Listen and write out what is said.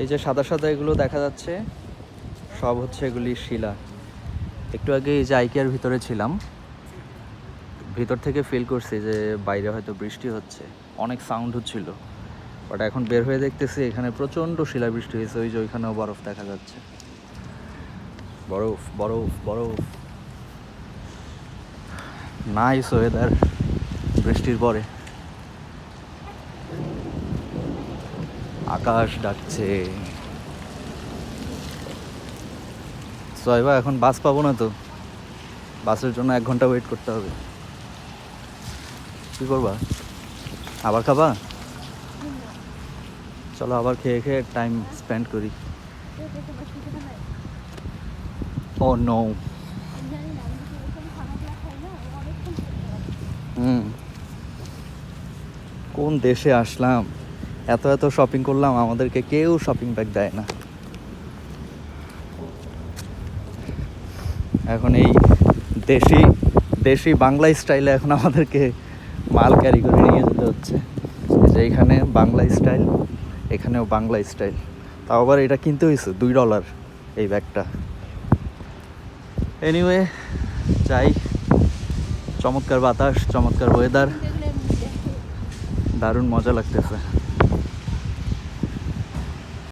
এই যে সাদা সাদা এগুলো দেখা যাচ্ছে, সব হচ্ছে এগুলি শিলা। একটু আগে এই যে আইকিয়ার ভিতরে ছিলাম, ভিতর থেকে ফিল করছি যে বাইরে হয়তো বৃষ্টি হচ্ছে, অনেক সাউন্ড হচ্ছিল। বাট এখন বের হয়ে দেখতেছি এখানে প্রচণ্ড শিলা বৃষ্টি হয়েছে, ওই যে ওইখানেও বরফ দেখা যাচ্ছে। বরফ বরফ বরফ। নাইস ওয়েদার বৃষ্টির পরে। আকাশ ডাকছে। সয়বা এখন বাস পাবো না তো? বাসের জন্য এক ঘণ্টা ওয়েট করতে হবে। কি করবা? আবার খাবা? চলো আবার খেয়ে খেয়ে টাইম স্পেন্ড করি। Oh no hmm. কোন দেশে আসলাম? এত এত শপিং করলাম, আমাদেরকে কেউ শপিং ব্যাগ দেয় না। এখন এই দেশি দেশি বাংলা স্টাইলে এখন আমাদেরকে মাল ক্যারি করে নিয়ে যেতে হচ্ছে। যে এখানে বাংলা স্টাইল এখানেও বাংলা স্টাইল তাও আবার এটা কিনতে হয়েছে দুই ডলার এই ব্যাগটা এনিওয়ে যাই। চমৎকার বাতাস, চমৎকার ওয়েদার দারুণ মজা লাগতেছে।